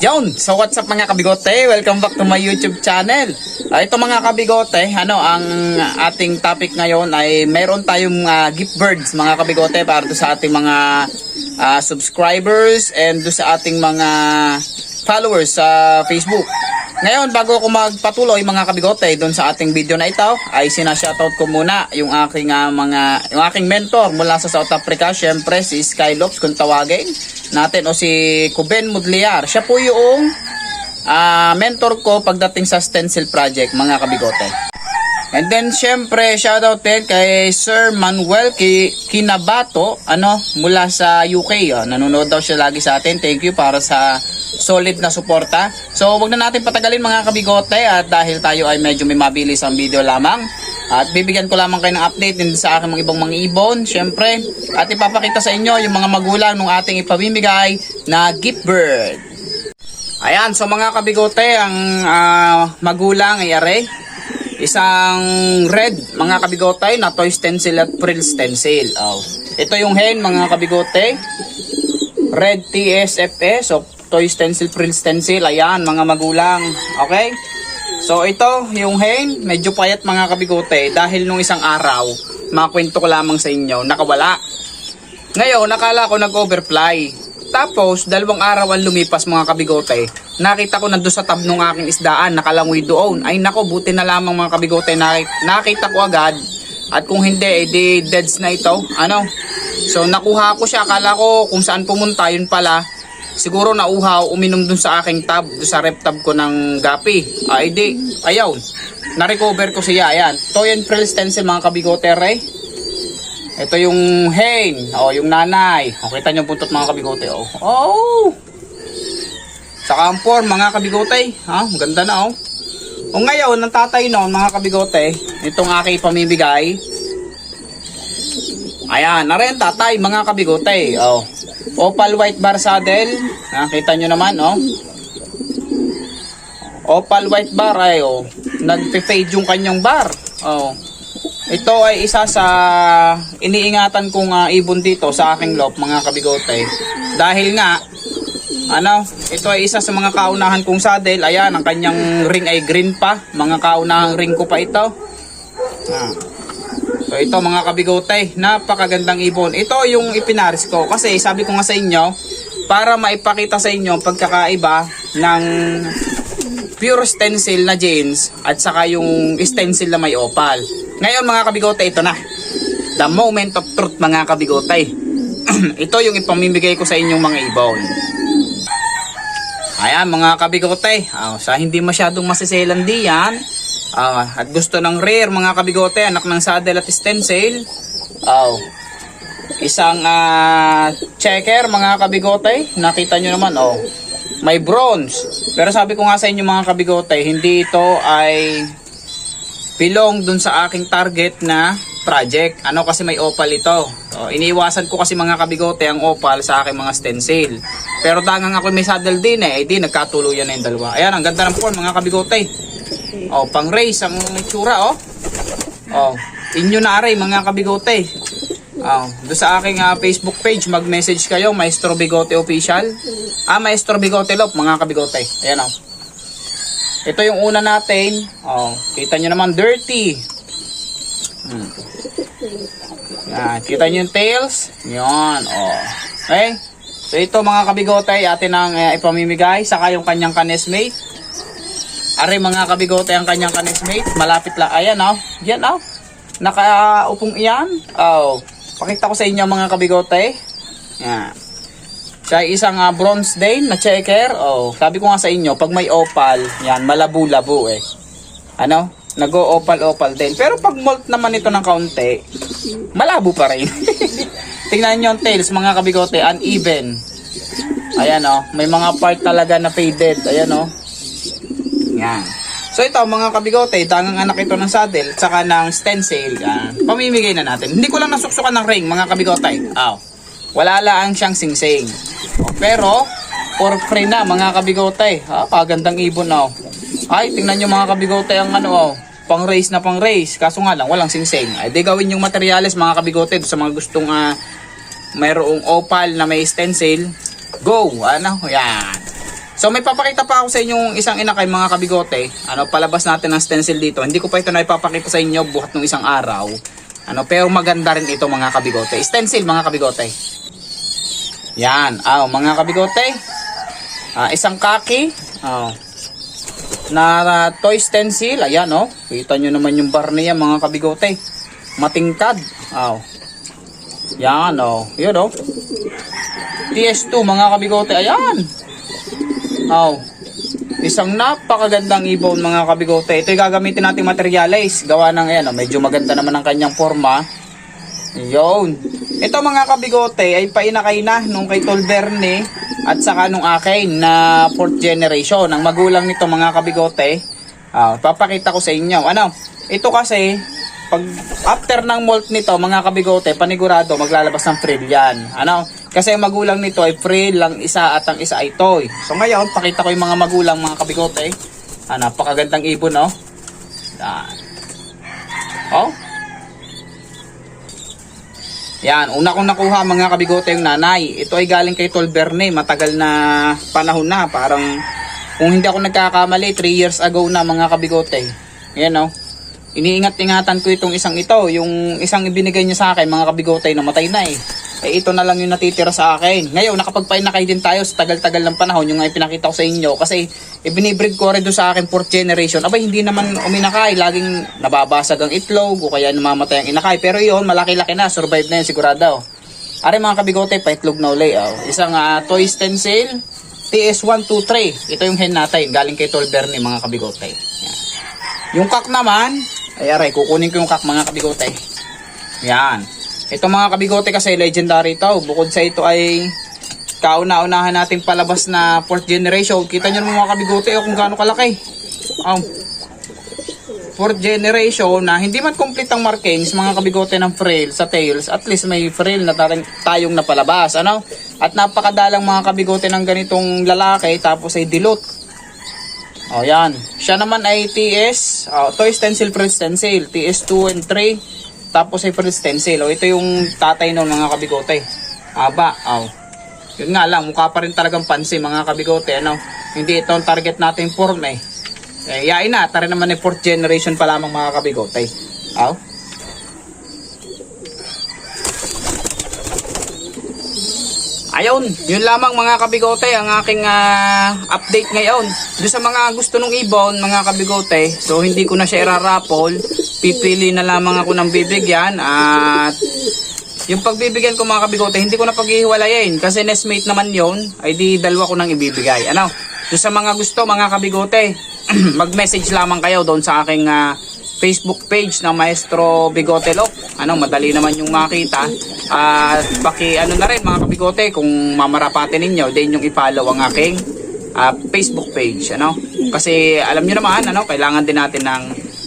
Yun, so what's up mga kabigote? Welcome back to my YouTube channel. Ah, ito mga kabigote, ano ang ating topic ngayon ay meron tayong ah, gift birds mga kabigote para do sa ating mga ah, subscribers and do sa ating mga followers sa Facebook. Ngayon, bago ako magpatuloy mga kabigote doon sa ating video na ito, ay sinashoutout ko muna yung aking ah, mga yung aking mentor mula sa South Africa, syempre si Skylops kung tawagin natin o si Kuben Mudliar. Siya po yung ah, mentor ko pagdating sa stencil project mga kabigote. And then syempre shoutout din kay Sir Manuel Ki Kinabato ano mula sa UK. Oh, nanonood daw siya lagi sa atin. Thank you para sa solid na suporta. So wag na natin patagalin mga kabigote at dahil tayo ay medyo may mabilis ang video lamang at bibigyan ko lamang kayo ng update din sa aking mga ibang mga ibon, syempre. At ipapakita sa inyo yung mga magulang ng ating ipamimigay na gift bird. Ayan, so mga kabigote, ang ah, magulang ay are. Isang red, mga kabigote, na toy stencil at frill stencil. Oh. Ito yung hen, mga kabigote. Red TSFS, so toy stencil, frill stencil. Ayan, mga magulang. Okay? So ito, yung hen, medyo payat mga kabigote. Dahil nung isang araw, makwento ko lamang sa inyo, nakawala. Ngayon, nakala ko nag-overfly. Tapos, dalawang araw ang lumipas mga kabigote. Nakita ko nandun sa tab ng aking isdaan, nakalangoy doon. Ay nako, buti na lamang mga kabigote. Nakita, nakita ko agad. At kung hindi, edi deads na ito. Ano? So, nakuha ko siya. Akala ko kung saan pumunta, yun pala. Siguro nauhaw, uminom dun sa aking tab, sa rep tab ko ng gapi. Ay di, ayaw. Na-recover ko siya, ayan. Toy and frill stencil mga kabigote, ray. Ito yung hen, oh, yung nanay. O, kita niyo buntot mga kabigote, oh. Oh! Saka ang form, mga kabigote. Ha? Ganda na, oh. O ngayon, ang tatay noon, mga kabigote, itong aking pamimigay. Ayan, na rin tatay, mga kabigote. Oh. Opal white bar saddle. Nakita nyo naman, oh. Opal white bar ay, oh. Nagpe-fade yung kanyang bar. Oh. Ito ay isa sa iniingatan kong ah, ibon dito sa aking loob, mga kabigote. Dahil nga, ano, ito ay isa sa mga kaunahan kong saddle. Ayan, ang kanyang ring ay green pa. Mga kaunahang ring ko pa ito. Ah. So ito mga kabigote, napakagandang ibon. Ito yung ipinaris ko kasi sabi ko nga sa inyo, para maipakita sa inyo ang pagkakaiba ng pure stencil na jeans at saka yung stencil na may opal. Ngayon mga kabigote, ito na. The moment of truth mga kabigote. ito yung ipamimigay ko sa inyong mga ibon. Ayan mga kabigote, ah, sa hindi masyadong masiselan diyan, ah, at gusto ng rare mga kabigote, anak ng saddle at stencil, oh, isang ah, checker mga kabigote, nakita nyo naman, oh, may bronze. Pero sabi ko nga sa inyo mga kabigote, hindi ito ay belong dun sa aking target na project. Ano kasi may opal ito. So, iniiwasan ko kasi mga kabigote ang opal sa aking mga stencil. Pero tangang ako may saddle din eh, eh di nagkatuluyan na yung dalawa. Ayan, ang ganda ng form mga kabigote. Oh, pang race ang itsura oh. Oh, inyo na aray mga kabigote. Oh, do sa aking ah, Facebook page mag-message kayo, Maestro Bigote Official. Ah, Maestro Bigote Lop, mga kabigote. Ayan oh. Ito yung una natin. Oh, kita nyo naman dirty. Hmm. Yan, kita nyo yung tails? Yan, oh. Okay? So ito mga kabigote, atin ang eh, ipamimigay. Saka yung kanyang kanesmate. Are mga kabigote ang kanyang kanesmate. Malapit lang. Ayan oh. Yan oh. Nakaupong iyan. Oh. Pakita ko sa inyo mga kabigote. Yan. Siya isang ah, bronze din na checker. Oh, sabi ko nga sa inyo, pag may opal, yan, malabo-labo eh. Ano? Nag-o-opal-opal din. Pero pag molt naman ito ng kaunti, malabo pa rin. Tingnan nyo yung tails, mga kabigote, uneven. Ayan oh, may mga part talaga na faded. Ayan oh. Yan. So ito mga kabigote, tangang anak ito ng saddle, tsaka ng stencil. Yan. Pamimigay na natin. Hindi ko lang nasuksukan ng ring, mga kabigote. Aw. Wala lang siyang singsing. Pero, for free na mga kabigote. Ah, kagandang ibon oh. Ay, tingnan nyo mga kabigote ang ano oh. Pang race na pang race. Kaso nga lang, walang singsing. Ay, di gawin yung materials mga kabigote sa mga gustong ah, mayroong opal na may stencil. Go! Ano? Yan. So may papakita pa ako sa inyong isang inakay mga kabigote. Ano, palabas natin ng stencil dito. Hindi ko pa ito na ipapakita sa inyo buhat ng isang araw. Ano, pero maganda rin ito mga kabigote. Stencil mga kabigote. Yan, aw mga kabigote. Ah, isang kaki. Aw. Na ah, toy stencil, ayan oh. Kita nyo naman yung bar niya mga kabigote. Matingkad. Aw. Yan oh. Yun oh. TS2 mga kabigote, ayan. Aw. Isang napakagandang ibon mga kabigote. Ito yung gagamitin nating materials. Gawa ng ayan, oh, medyo maganda naman ang kanyang forma. Yun. Ito mga kabigote ay painakay na nung kay Tolverne at saka nung akin na fourth generation. Ang magulang nito mga kabigote. Ah, papakita ko sa inyo. Ano? Ito kasi pag after ng molt nito mga kabigote, panigurado maglalabas ng frill yan. Ano? Kasi ang magulang nito ay frill lang isa at ang isa ay toy. So ngayon, pakita ko yung mga magulang mga kabigote. Ah, napakagandang ibon, no? Yan. Oh, yan, una kong nakuha mga kabigote yung nanay. Ito ay galing kay Tolberne, matagal na panahon na. Parang, kung hindi ako nagkakamali, 3 years ago na mga kabigote. Yan o. Iniingat-ingatan ko itong isang ito. Yung isang ibinigay niya sa akin, mga kabigote, namatay na eh. Eh ito na lang yung natitira sa akin. Ngayon, nakapagpainakay din tayo sa tagal-tagal ng panahon, yung nga pinakita ko sa inyo. Kasi, ibinibreed ko rin doon sa akin fourth generation. Abay, hindi naman uminakay. Laging nababasag ang itlog o kaya namamatay ang inakay. Pero yun, malaki-laki na. Survive na yun, sigurado. Are mga kabigote, paitlog na uli. Oh. Isang ah, toy stencil, TS123. Ito yung hen natin, galing kay Tolberne mga kabigote. Yan. Yung kak naman, ay aray, kukunin ko yung kak mga kabigote. Yan. Ito mga kabigote kasi legendary ito. Bukod sa ito ay kauna-unahan nating palabas na fourth generation. Kita nyo mga kabigote oh, kung gaano kalaki. Oh. Fourth generation na hindi man complete ang markings mga kabigote ng frill sa tails. At least may frill na tayong napalabas. Ano? At napakadalang mga kabigote ng ganitong lalaki tapos ay dilute. Oh, yan. Siya naman ay TS, oh, toy stencil, frill stencil, TS2 and 3. Tapos ay stencil. Oh, ito yung tatay ng mga kabigote. Aba, oh. Yun nga lang, mukha pa rin talagang pansin mga kabigote, ano? Hindi ito ang target nating form eh. Eh, yain na, tara naman ay fourth generation pa lamang mga kabigote. Aw. Ayun, yun lamang mga kabigote ang aking ah, update ngayon. Doon sa mga gusto nung ibon, mga kabigote, so hindi ko na siya irarapol. Pipili na lamang ako ng bibigyan at yung pagbibigyan ko mga kabigote, hindi ko na paghihiwalayin kasi nestmate naman yon ay di dalawa ko nang ibibigay. Ano? Doon sa mga gusto mga kabigote, mag-message lamang kayo doon sa aking ah, Facebook page ng Maestro Bigote Lock. Ano, madali naman yung makita. At paki ano na rin mga kabigote kung mamarapatin ninyo, din yung i-follow ang aking ah, Facebook page, ano? Kasi alam niyo naman, ano, kailangan din natin ng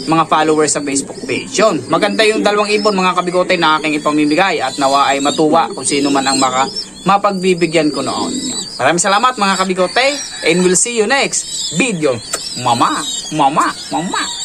mga followers sa Facebook page. Yun, maganda yung dalawang ibon mga kabigote na aking ipamimigay at nawa ay matuwa kung sino man ang maka mapagbibigyan ko noon. Maraming salamat mga kabigote and we'll see you next video. Mama, mama, mama.